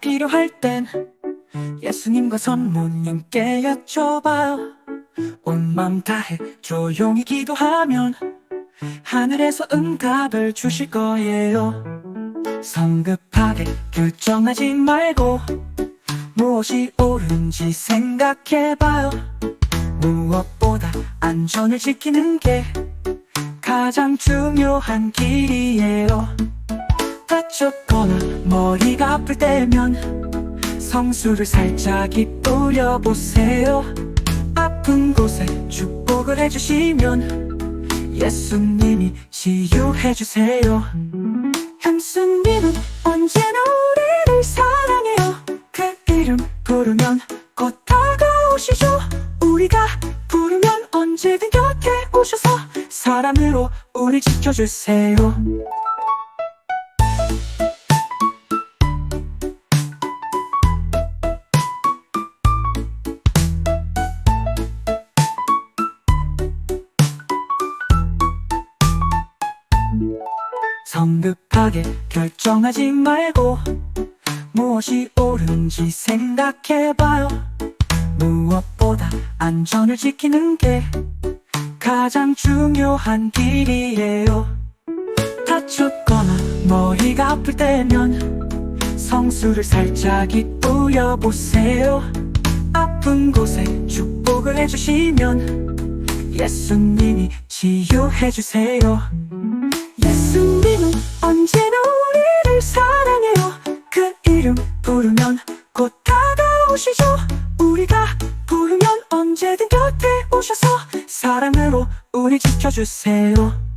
필요할 땐 예수님과 선모님께 여쭤봐요. 온 마음 다해 조용히 기도하면 하늘에서 응답을 주실 거예요. 성급하게 결정하지 말고 무엇이 옳은지 생각해봐요. 무엇보다 안전을 지키는 게 가장 중요한 길이에요. 다쳤거나 머리가 아플 때면 성수를 살짝 뿌려보세요. 아픈 곳에 축복을 해주시면 예수님이 치유해주세요. 예수님은 언제나 우리를 사랑해요. 그 이름 부르면 곧 다가오시죠. 우리가 부르면 언제든 곁에 오셔서 사랑으로 우리 지켜주세요 성급하게 결정하지 말고 무엇이 옳은지 생각해봐요. 무엇보다 안전을 지키는 게 가장 중요한 길이에요. 다쳤거나 머리가 아플 때면 성수를 살짝 뿌려 보세요. 아픈 곳에 축복을 해주시면 예수님이 치유해주세요 이름 부르면 곧 다가오시죠. 우리가 부르면 언제든 곁에 오셔서 사랑으로 우리 지켜주세요